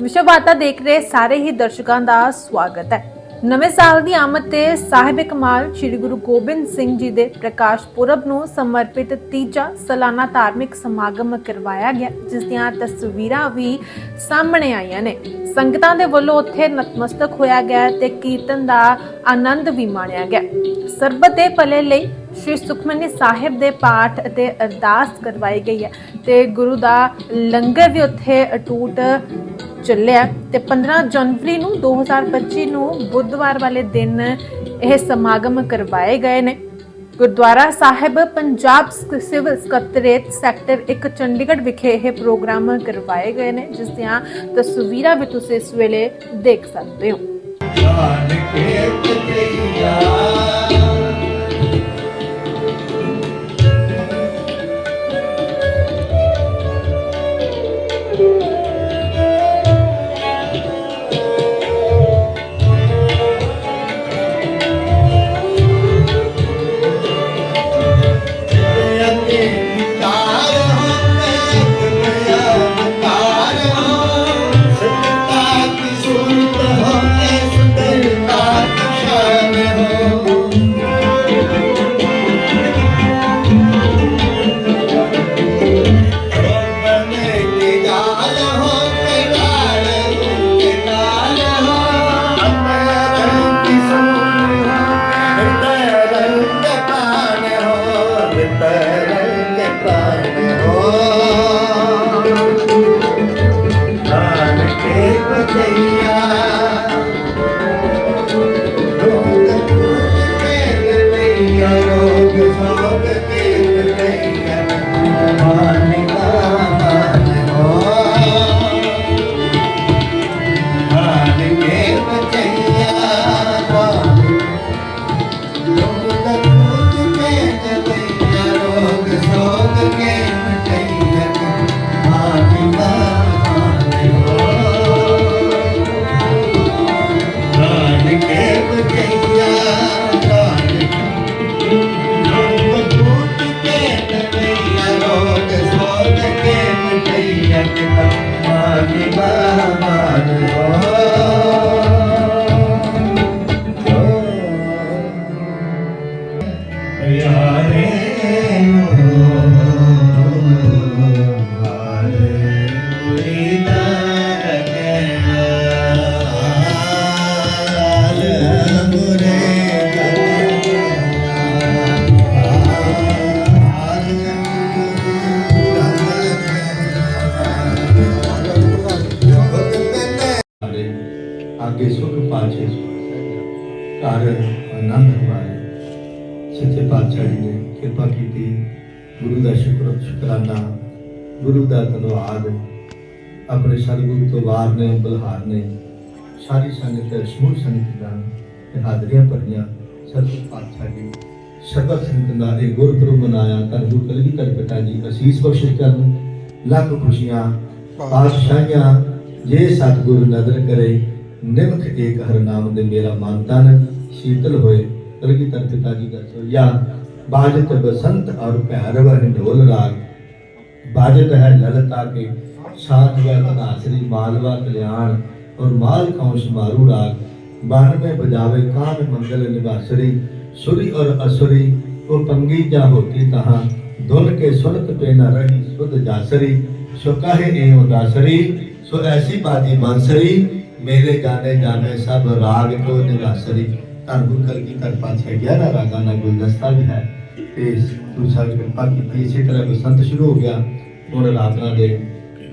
ਵਿਸ਼ਵ ਵਾਰਤਾ ਦੇਖ ਰਹੇ ਸਾਰੇ ਹੀ ਦਰਸ਼ਕਾਂ ਦਾ ਸਵਾਗਤ ਹੈ। ਨਵੇਂ ਸਾਲ ਦੀ ਆਮਦ ਤੇ ਸਾਹਿਬ ਕਮਾਲ ਸ੍ਰੀ ਗੁਰੂ ਗੋਬਿੰਦ ਸਿੰਘ ਜੀ ਦੇ ਪ੍ਰਕਾਸ਼ ਪੁਰਬ ਨੂੰ ਸਮਰਪਿਤ ਤੀਜਾ ਸਾਲਾਨਾ ਧਾਰਮਿਕ ਸਮਾਗਮ ਕਰਵਾਇਆ ਗਿਆ, ਜਿਸ ਦੀਆਂ ਤਸਵੀਰਾਂ ਵੀ ਸਾਹਮਣੇ ਆਈਆਂ ਨੇ। ਸੰਗਤਾਂ ਦੇ ਵੱਲੋਂ ਉੱਥੇ ਨਤਮਸਤਕ ਹੋਇਆ ਗਿਆ ਤੇ ਕੀਰਤਨ ਦਾ ਆਨੰਦ ਵੀ ਮਾਣਿਆ ਗਿਆ। ਸਰਬਤ ਦੇ ਭਲੇ ਲਈ ਸ਼੍ਰੀ ਸੁਖਮਨੀ ਸਾਹਿਬ ਦੇ ਪਾਠ ਅਤੇ ਅਰਦਾਸ ਕਰਵਾਈ ਗਈ ਹੈ ਤੇ ਗੁਰੂ ਦਾ ਲੰਗਰ ਵੀ ਉੱਥੇ ਅਟੂਟ ਚੱਲਿਆ ਤੇ 15 ਜਨਵਰੀ ਨੂੰ 2025 ਨੂੰ ਬੁੱਧਵਾਰ ਵਾਲੇ ਦਿਨ ਇਹ ਸਮਾਗਮ ਕਰਵਾਏ ਗਏ ਨੇ। ਗੁਰਦੁਆਰਾ ਸਾਹਿਬ ਪੰਜਾਬ ਸਿਵਲ ਸਕੱਤਰੇਤ ਸੈਕਟਰ 1 ਚੰਡੀਗੜ੍ਹ ਵਿਖੇ ਇਹ ਪ੍ਰੋਗਰਾਮ ਕਰਵਾਏ ਗਏ ਨੇ, ਜਿਸ ਦੀਆਂ ਤਸਵੀਰਾਂ ਵੀ ਤੁਸੀਂ ਇਸ ਵੇਲੇ ਦੇਖ ਸਕਦੇ ਹੋ। ਜਾਨ ਕੇ ਹੋ। ਯਾਰੇ ਹਾਰੇ ਕੋਈ ਦਰ ਅੱਗੇ ਸੱਚੇ ਪਾਤਸ਼ਾਹ ਜੀ ਨੇ, ਕਿਰਪਾ ਕੀਤੀ, ਗੁਰੂ ਦਾ ਸ਼ੁਕਰ, ਸ਼ੁਕਰਾਨਾ, ਗੁਰੂ ਦਾ ਧੰਨਵਾਦ। ਆਪਣੇ ਸਤਿਗੁਰੂ ਤੋਂ ਵਾਰ ਨੇ, ਬਲਹਾਰ ਨੇ। ਸਾਰੀ ਸੰਗਤ, ਸਮੂਹ ਸੰਗਤ ਦਾ ਤੇ ਹਾਜ਼ਰੀਆਂ ਭਰੀਆਂ, ਸਤਿਗੁਰੂ ਪਾਤਸ਼ਾਹ ਜੀ ਸਰਬਤ ਸੰਗਤ ਦਾ ਇਹ ਗੁਰਪੁਰਬ ਮਨਾਇਆ, ਧੰਨ ਗੁਰੂ ਕਲਗੀਧਰ ਪਿਤਾ ਜੀ, ਅਸੀਸ ਬਖਸ਼ਿਸ਼ ਕਰਨ, ਲੱਖ ਖੁਸ਼ੀਆਂ, ਪਾਤਸ਼ਾਹੀਆਂ, ਜੇ ਸਤਿਗੁਰ ਨਦਰ ਕਰੇ ਨਿਮਖ ਏਕ ਹਰ ਨਾਮ ਦੇ ਮੇਰਾ ਮਨ ਤਨ, ਸ਼ੀਤਲ ਹੋਏ। प्रगति अर्पिता जी का या बाजत बसंत और प्यारव ढोल राग बाजत है ललता के साथ वह तनासरी मालवा कल्याण और माल कौश मारू राग बाण में बजावे कान मंगल निवासरी सुरी और असुरी वो पंगी जा होती तहाँ धुन के सुनत पे न रही सुध जासरी सो कहे एव दासरी सो ऐसी बाजी बांसरी मेरे गाने जाने सब राग को निवासरी ਧੰਨ ਗੁਰ ਕਲਗੀ 11 ਰਾਗਾਂ ਦਾ ਗੁਲਦਸਤਾ ਵੀ ਹੈ। ਤੇ ਤੂੰ ਕਿਰਪਾ ਕੀਤੀ, ਇਸੇ ਤਰ੍ਹਾਂ ਬਸੰਤ ਸ਼ੁਰੂ ਹੋ ਗਿਆ, ਹੁਣ ਰਾਗਾਂ ਦੇ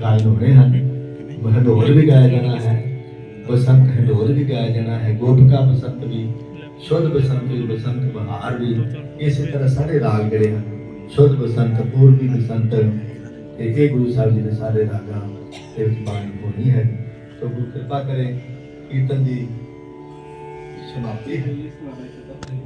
ਗਾਇਨ ਹੋਣੇ ਹਨ। ਹੰਡੋਲ ਵੀ ਗਾਇਆ ਜਾਣਾ ਹੈ ਬਸੰਤ ਹੰਡੋਲ ਵੀ ਗਾਇਆ ਜਾਣਾ ਹੈ, ਗੋਪਕਾ ਬਸੰਤ ਵੀ, ਸ਼ੁੱਧ ਬਸੰਤ ਵੀ, ਬਸੰਤ ਬਹਾਰ ਵੀ, ਇਸੇ ਤਰ੍ਹਾਂ ਸਾਰੇ ਰਾਗ ਜਿਹੜੇ ਹਨ, ਸ਼ੁੱਧ ਬਸੰਤ, ਪੂਰਬੀ ਬਸੰਤ, ਤੇ ਇਹ ਗੁਰੂ ਸਾਹਿਬ ਜੀ ਦੇ ਸਾਰੇ ਰਾਗਾਂ ਦੇ ਵਿੱਚ ਬਾਣੀ ਹੋਣੀ ਹੈ। ਤੋ ਗੁਰੂ ਕਿਰਪਾ ਕਰੇ, ਕੀਰਤਨ ਦੀ ਸਮਾਪਤੀ ਹੈ